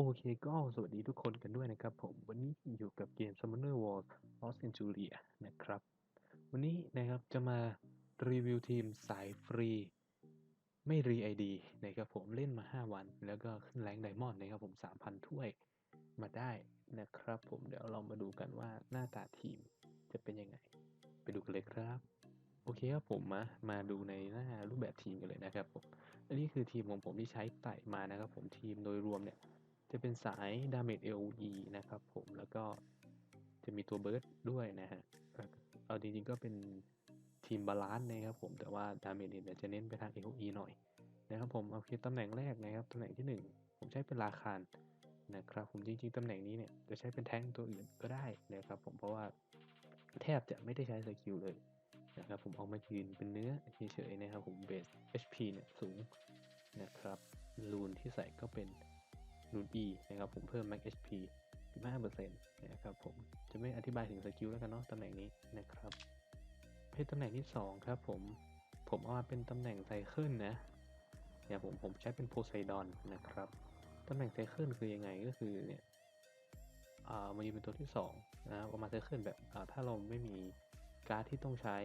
โอเคก็สวัสดีทุกคนกันด้วยนะครับผม วันนี้อยู่กับเกม Summoner Wars Lost in Julia นะครับ วันนี้นะครับจะมารีวิวทีมสายฟรี ไม่รีไอดีนะครับผมเล่นมา 5 วัน แล้วก็ขึ้นแรงไดมอนด์นะครับผม 3,000 ถ้วยมาได้นะครับผมเดี๋ยวเรามาดูกันว่าหน้าตาทีมจะเป็นยังไง ไปดูกันเลยครับ โอเคครับผมมามาดูในหน้ารูปแบบทีมกันเลยนะครับผมอันนี้คือทีมของผมที่ใช้ไต่มานะครับผมทีมโดยรวมเนี่ย จะเป็นสายดาเมจ AOE นะครับผมแล้วก็จะมีตัวเบิร์ดด้วยนะฮะเอาจริงๆก็เป็นทีมบาลานซ์นะครับผมแต่ว่าดาเมจเนี่ยจะเน้นไปทาง AOE หน่อยนะครับผมเอาคือตำแหน่งแรกนะครับตำแหน่งที่ 1 ผมใช้เป็นราคานนะครับผมจริงๆตำแหน่งนี้เนี่ยจะใช้เป็นแท้งตัวอื่นก็ได้นะครับผมเพราะว่าแทบจะไม่ได้ใช้สกิลเลยนะครับผมเอามายืนเป็นเนื้อเฉยๆนะครับผมเบส HP เนี่ยสูงนะครับรูนที่ใส่ก็เป็น รูน E นะครับผมเพิ่ม max HP 15%นะครับผมจะไม่อธิบายถึงสกิลแล้วกันเนาะตำแหน่งนี้นะครับให้ตำแหน่งที่ 2 ครับผมผมเอามาเป็นตำแหน่งไซเคิลนะเนี่ยผมผมใช้เป็นโพไซดอนนะครับตำแหน่งไซเคิลคือยังไงก็คือเนี่ยอ่ามายืนเป็นตัวที่2นะเอามาไซเคิลแบบอ่าถ้าเราไม่มีการ์ดที่ต้องใช้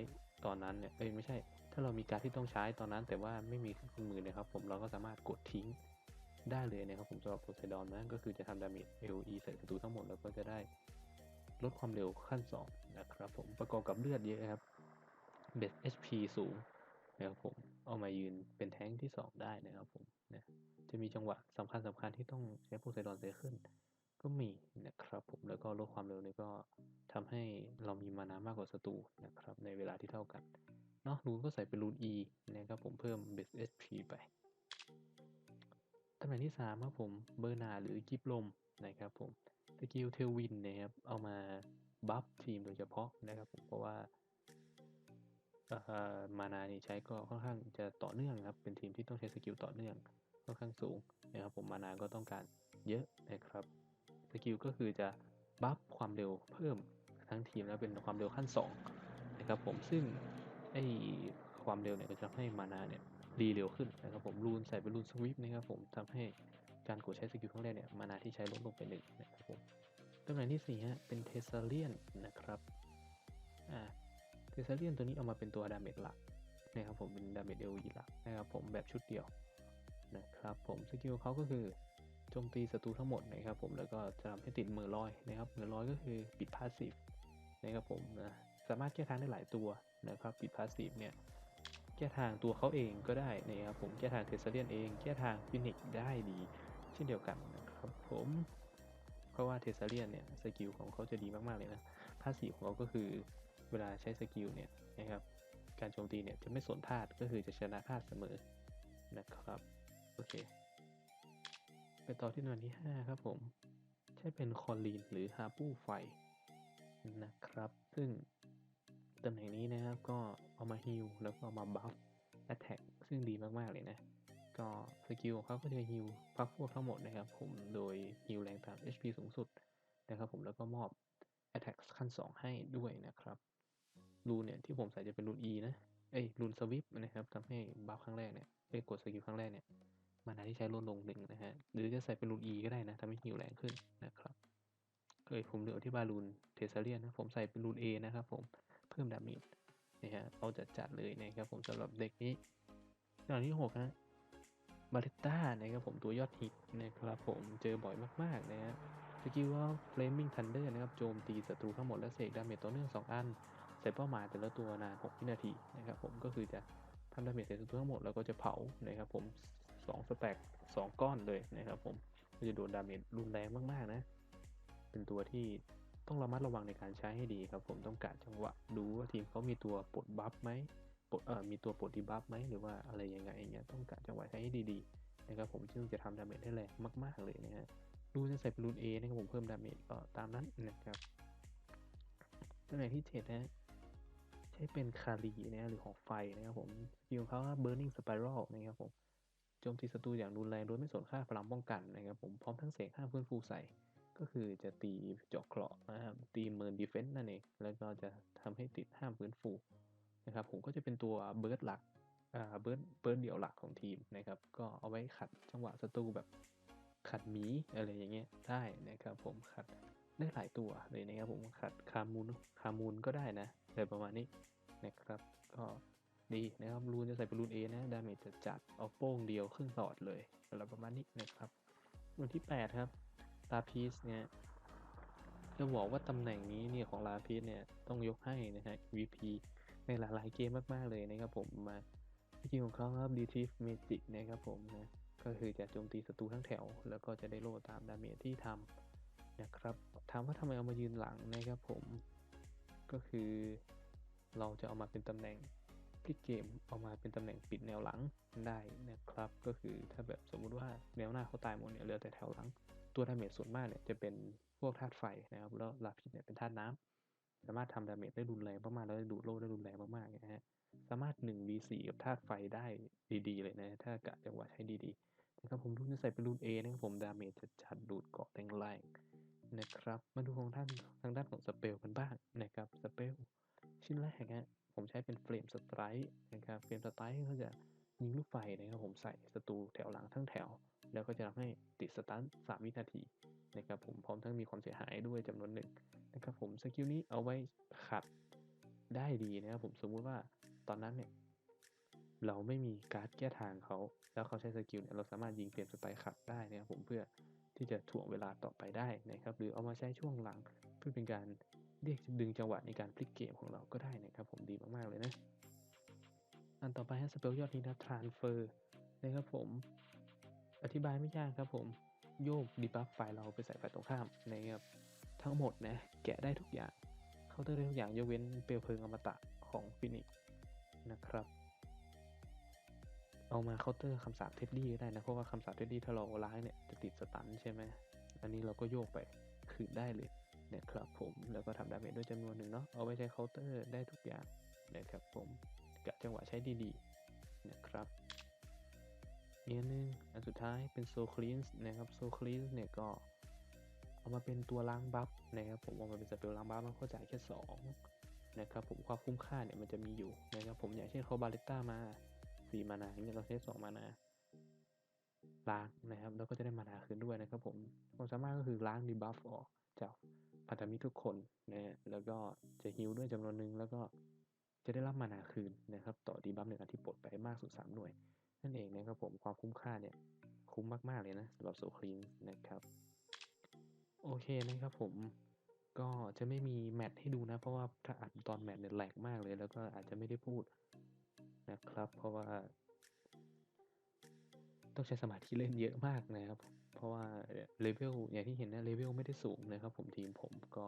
ตอนนั้นเนี่ยเอ้ยไม่ใช่ ถ้าเรามีการ์ดที่ต้องใช้ตอนนั้น แต่ว่าไม่มีเครื่องมือนะครับผมเราก็สามารถกดทิ้ง ได้เลยนะครับผมสำหรับโพไซดอนนะก็คือจะทำดาเมจ AOE ใส่ศัตรูทั้งหมดแล้วก็จะได้ลดความเร็วขั้น 2 นะครับผมประกอบกับเลือดเยอะครับเบส HP สูงนะครับผมเอามายืนเป็นแท้งที่ 2 ได้นะครับผมนะจะมีจังหวะสำคัญสำคัญที่ต้องใช้โพไซดอนเซขึ้นก็มีนะครับผมแล้วก็ลดความเร็วนี่ก็ทำให้เรามีมานามากกว่าศัตรูนะครับในเวลาที่เท่ากันเนาะรูนก็ใส่เป็นรูน E นะครับผมเพิ่มเบส HP ไป ตำแหน่งที่3ครับผมเบอร์นาหรือกิฟลมนะครับผมสกิลเทลวินนะครับเอามาบัฟทีมโดยเฉพาะนะครับผมเพราะว่ามานานี่ใช้ก็ค่อนข้างจะต่อเนื่องครับ เป็นทีมที่ต้องใช้สกิลต่อเนื่องค่อนข้างสูงนะครับผมมานาก็ต้องการเยอะนะครับสกิลก็คือจะบัฟความเร็วเพิ่มทั้งทีมแล้วเป็นความเร็วขั้น2นะครับผมซึ่งไอความเร็วเนี่ยก็จะให้มานาเนี่ย ดีเร็วขึ้นนะครับผมรูนใส่เป็นรูนสวิปนะครับผมทำให้การกดใช้สกิลครั้งแรกเนี่ยมานาที่ใช้ลดลงไปหนึ่งนะครับผมตำแหน่งที่สี่ฮะเป็นเทเซเลียนนะครับอ่าเทเซเลียนตัวนี้เอามาเป็นตัวดาเมจหลักนะครับผมเป็นดาเมจเอลีหลักนะครับผมแบบชุดเดียวนะครับผมสกิลเขาก็คือโจมตีศัตรูทั้งหมดนะครับผมแล้วก็จะทำให้ติดมือลอยนะครับมือลอยก็คือปิดพาสซีฟนะครับผมนะสามารถแก้ทางได้หลายตัวนะครับปิดพาสซีฟเนี่ย แก้ทางตัวเขาเองก็ได้นะครับผมแก้ทางเทสเลียนเอง แก้ทางฟินิกได้ดีเช่นเดียวกันนะครับผมเพราะว่าเทสเลียนเนี่ยสกิลของเขาจะดีมากๆเลยนะพาสี่ของเขาก็คือเวลาใช้สกิลเนี่ยนะครับการโจมตีเนี่ยจะไม่สนธาตุก็คือจะชนะธาตุเสมอนะครับโอเคไปต่อที่หน่วยที่ 5 ครับผม ใช้เป็นคอลีนหรือฮาปูไฟนะครับ ซึ่ง ตำแหน่งนี้นะครับก็เอามาฮิลแล้วก็เอามาบัฟแอตแทกซึ่งดีมากๆเลยนะ ก็สกิลของเขาก็จะฮิลพักพวกทั้งหมดนะครับผมโดยฮิลแรงตาม HP สูงสุดนะครับผมแล้วก็มอบ Attack ขั้น 2 ให้ด้วยนะครับรูนเนี่ยที่ผมใส่จะเป็นรูน E นะ เอ้ยรูนสวิปนะครับทำให้บัฟครั้งแรกเนี่ยไปกดสกิลครั้งแรกเนี่ยมานาที่ใช้ลดลงหนึ่งนะฮะ หรือจะใส่เป็นรูน E ก็ได้นะทำให้ฮิลแรงขึ้นนะครับ เอ้ยผมเหลือที่บารูนเทเซเลียนนะ ผมใส่เป็นรูน A นะครับผม เพิ่มดาเมจนะฮะเอาจัดจัดเลยนะครับผมสำหรับเด็กนี้อย่างที่6ฮะบาริต้านะครับผมตัวยอดฮิตนะครับผมเจอบ่อยมากๆนะฮะสกิลว่า Flaming Thunder นะครับโจมตีศัตรูทั้งหมดและเสกดาเมจต่อเนื่อง 2 อันใส่เป้าหมายแต่ละตัวนาน 6 วินาทีนะครับผมก็คือจะทำดาเมจใส่ศัตรูทั้งหมดแล้วก็จะเผานะครับผม2สแต็ก2 ก้อนเลยนะครับผมก็จะโดนดาเมจรุนแรงมากๆนะ เป็นตัวที่ ต้องระมัดระวังในการใช้ให้ดีครับ ผมต้องการจังหวะดูว่าทีมเขามีตัวปลดบัฟไหมปลดเอ่อมีตัวปลดดีบัฟไหมหรือว่าอะไรยังไงอย่างเงี้ยต้องการจังหวะใช้ให้ดีๆนะครับผมซึ่งจะทำดาเมจได้แรงมากๆเลยนะฮะรูนจะใส่เป็นรูน A นะครับผมเพิ่มดาเมจก็ตามนั้นนะครับตำแหน่งที่7นะใช้เป็นคารีนะหรือของไฟนะครับผมสกิลของเขา burning spiral นะครับผมโจมตีศัตรูอย่างรุนแรงโดยไม่สนค่าพลังป้องกันนะครับผมพร้อมทั้งเสกห้ามฟื้นฟูใส่ ก็คือจะตีเจาะเกราะนะครับตีเมินดีเฟนต์นั่นเอง แล้วก็จะทำให้ติดห้ามฟื้นฟูนะครับผมก็จะเป็นตัวเบิร์ดหลักอ่าเบิร์ดเบิร์ดเดี่ยวหลักของทีมนะครับ ก็เอาไว้ขัดจังหวะศัตรูแบบขัดหมีอะไรอย่างเงี้ยได้นะครับผมขัดได้หลายตัวเลยนะครับผมขัดคามูนคามูนก็ได้นะอะไรประมาณนี้นะครับ ก็ดีนะครับรูนจะใส่เป็นรูนเอนะดาเมจจะจัดเอาโป้งเดียวครึ่งหลอดเลยอะไรประมาณนี้นะครับรุ่นที่ 8 ครับ ลาพีสเนี่ยจะบอกว่าตำแหน่งนี้เนี่ยของลาพีสเนี่ยต้องยกให้นะฮะ VP ในหลายๆเกมมากๆเลยนะครับผมมาสกิลของเขาครับ d e t e c t Magic นะครับผมนะก็คือจะโจมตีศัตรูทั้งแถว แล้วก็จะได้โล่ตามดาเมจที่ทำนะครับถามว่าทำไมเอามายืนหลังนะครับผมก็คือเราจะเอามาเป็นตำแหน่งพลิกเกมเอามาเป็นตำแหน่งปิดแนวหลังได้นะครับ ก็คือถ้าแบบสมมุติว่าแนวหน้าเขาตายหมดเนี่ยเหลือแต่แถวหลัง ตัวดาเมจส่วนมากเนี่ยจะเป็นพวกธาตุไฟนะครับแล้วลาพิษเนี่ยเป็นธาตุน้ำสามารถทำดาเมจได้รุนแรงมากๆแล้วดูดโล่ได้รุนแรงมากๆนะฮะสามารถ 1v4 กับธาตุไฟได้ดีๆ เลยนะ ถ้ากะจังหวะใช้ดีๆนะครับผมรุ่นจะใส่เป็นรุ่น A นะครับผมดาเมจจะจัดดูดเกาะแรงๆนะครับ มาดูของท่านทางด้านของสเปลกันบ้างนะครับสเปลชิ้นแรกฮะผมใช้เป็นเฟรมสไตร์นะครับเฟรมสไตร์ก็จะยิงลูกไฟนะครับผมใส่ศัตรูแถวหลังทั้งแถว แล้วก็จะทำให้ติดสตัน3วินาทีนะครับผมพร้อมทั้งมีความเสียหายด้วยจำนวนหนึ่งนะครับผมสกิลนี้เอาไว้ขัดได้ดีนะครับผมสมมุติว่าตอนนั้นเนี่ยเราไม่มีการ์ดแก้ทางเขา แล้วเขาใช้สกิลเนี่ยเราสามารถยิงเปลี่ยนสไตล์ขัดได้นะครับผมเพื่อที่จะถ่วงเวลาต่อไปได้นะครับหรือเอามาใช้ช่วงหลังเพื่อเป็นการเรียกดึงจังหวะในการพลิกเกมของเราก็ได้นะครับผมดีมากๆเลยนะอันต่อไปฮะสเปลยอดนี้นะทรานเฟอร์นะครับผม อธิบายไม่ยากครับผม โยกดีบัฟไฟล์เราไปใส่ฝ่ายตรงข้ามนะครับทั้งหมดนะแกะได้ทุกอย่างเคาน์เตอร์ได้ทุกอย่างยกเว้นเปลวเพลิงอมตะของฟินิกนะครับ เอามาเคาน์เตอร์คำสาปเท็ดดี้ก็ได้นะ เพราะว่าคำสาปเท็ดดี้ถ้าเราล้างเนี่ยจะติดสตันใช่ไหมอันนี้เราก็โยกไปคืนได้เลยนะครับผมแล้วก็ทำดาเมจด้วยจำนวนหนึ่งเนาะเอาไว้ใช้เคาน์เตอร์ได้ทุกอย่างนะครับผมกะจังหวะใช้ดีๆนะครับ อีกอันนึง อันสุดท้ายเป็นโซคลีนส์นะครับโซคลีนส์เนี่ยก็เอามาเป็นตัวล้างบัฟนะครับผมเอามาเป็นสเปลล้างบัฟมันก็จ่ายแค่สองนะครับผมความคุ้มค่าเนี่ยมันจะมีอยู่นะครับผมอย่างเช่นเขาบาเลต้ามาสี่มานาเงี้ยเราใช้สองมานาล้างนะครับแล้วก็จะได้มานาคืนด้วยนะครับผมความสามารถก็คือล้างดีบัฟออกจากพันธมิตรทุกคนนะแล้วก็จะฮิลด้วยจำนวนหนึ่งแล้วก็จะได้รับมานาคืนนะครับต่อดีบัฟหนึ่งอันที่ปลดไปมากสุดสามหน่วย นั่นเองนะครับผมความคุ้มค่าเนี่ยคุ้มมาก ๆ เลยนะสำหรับโซคลีนนะครับ โอเคนะครับผมก็จะไม่มีแมทให้ดูนะ เพราะว่าถ้าอัดตอนแมทเนี่ยแหลกมากเลย แล้วก็อาจจะไม่ได้พูดนะครับ เพราะว่า ต้องใช้สมาธิเล่นเยอะมากนะครับ เพราะว่าเลเวลอย่างที่เห็นนะเลเวลไม่ได้สูงนะครับ ผมทีมผมก็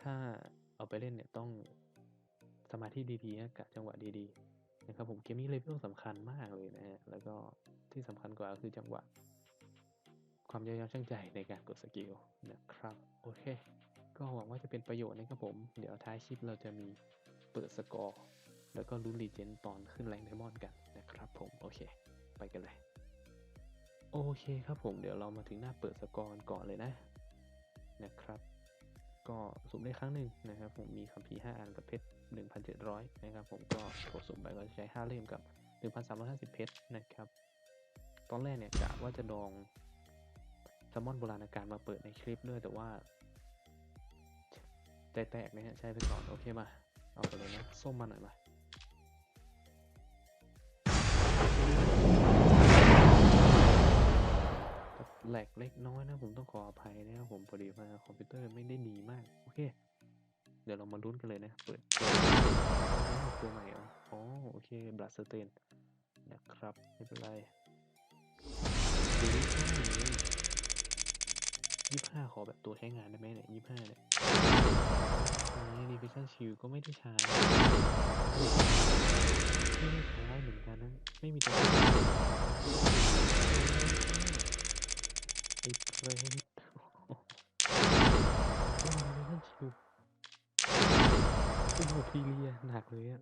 ถ้าเอาไปเล่นเนี่ยต้องสมาธิดีๆนะกะจังหวะดีๆ นะครับผมเกมนี้เลเวลสำคัญมากเลยนะฮะแล้วก็ที่สำคัญกว่าคือจังหวะ ความยับยั้งชั่งใจในการกดสกิลนะครับ โอเค ก็หวังว่าจะเป็นประโยชน์นะครับผม เดี๋ยวท้ายคลิปเราจะมีเปิดสกอร์ แล้วก็ลุ้นรีเจนตอนขึ้นแรงไดมอนด์กันนะครับผม โอเค ไปกันเลย โอเคครับผมเดี๋ยวเรามาถึงหน้าเปิดสกอร์กันก่อนเลยนะนะครับ ก็สุ่มได้ครั้งหนึ่งนะครับ ผมมีคัมภีร์5อันกับเพชร 1,700 นะครับ ผมก็กดสุ่มไปก็จะใช้ 5 เล่มกับ 1,350 เพชรนะครับ ตอนแรกเนี่ยกะว่าจะดองแซลมอนโบราณการมาเปิดในคลิปด้วยแต่ว่าใจแตกนะฮะใช้ไปก่อน โอเคมา เอาไปเลยนะ ส้มมาหน่อยมา แหลกเล็กน้อยนะผมต้องขออภัยนะครับผมพอดีว่าคอมพิวเตอร์ไม่ได้ดีมาก โอเค เดี๋ยวเรามาลุ้นกันเลยนะ เปิดตัวใหม่อ๋อโอเคบลัสเตนนะครับ ไม่เป็นไรยี่ห้าขอแบบตัวใช้งานได้ไหมเนี่ยยี่ห้าเนี่ยนี่รีฟิชั่นชิลก็ไม่ได้ใช้ไม่ได้ใช้เหมือนกันนะ ไม่มีตัว ไอ้เฟรนโอ้โหรีฟิชั่นชิลโอ้โหพีเรียหนักเลยอะ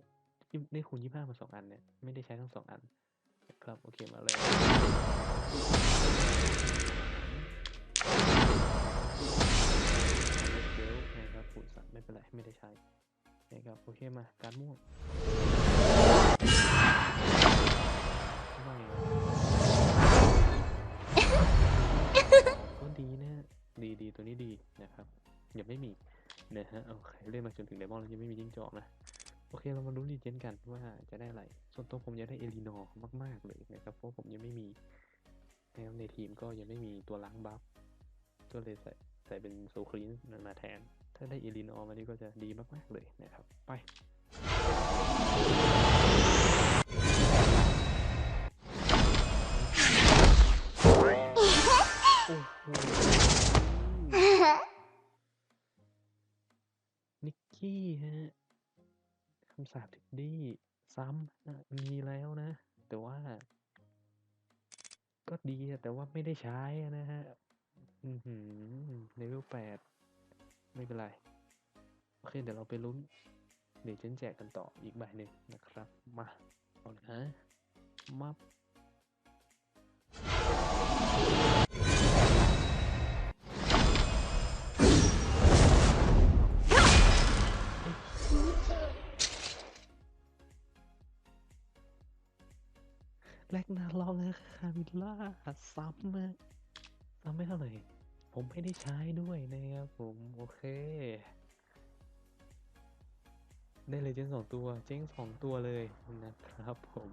ได้คูณยี่ห้ามาสองอันเนี่ย ไม่ได้ใช้ทั้งสองอัน ครับ โอเค มาเลยเดี๋ยวนะครับฝุ่นสัตว์ไม่เป็นไร ไม่ได้ใช้นะครับ โอเค มา การม่วงไม่ ดีดีตัวนี้ดีนะครับยังไม่มีนะฮะโอเคเล่นมาจนถึงไดมอนแล้วยังไม่มีจิ้งจอกนะโอเคเรามาลุ้นรีเจนกันว่าจะได้อะไร ส่วนตัวผมอยากได้เอลินอร์มากๆเลยนะครับเพราะผมยังไม่มีนะครับในทีมก็ยังไม่มีตัวล้างบัฟก็เลยใส่ใส่เป็นโซคลีนมาแทน ถ้าได้เอลินอร์มานี่ก็จะดีมากๆเลยนะครับ ไปโอ้โห นิกกี้ฮะคำสาปถึงดี้ซ้ำนะมีแล้วนะ แต่ว่า ก็ดีแต่ว่าไม่ได้ใช้นะฮะอือหือเลเวลแปดไม่เป็นไร โอเค เดี๋ยวเราไปลุ้นเดี๋ยวฉันแจกกันต่ออีกใบหนึ่งนะครับ มาเอานะมับ แรกนาลองนะคามิลล่าซ้ำนะซ้ำไม่เท่าไหร่ ผมไม่ได้ใช้ด้วยนะครับผมโอเค ได้เลยเจนสองตัว เจ๊งสองตัวเลยนะครับผม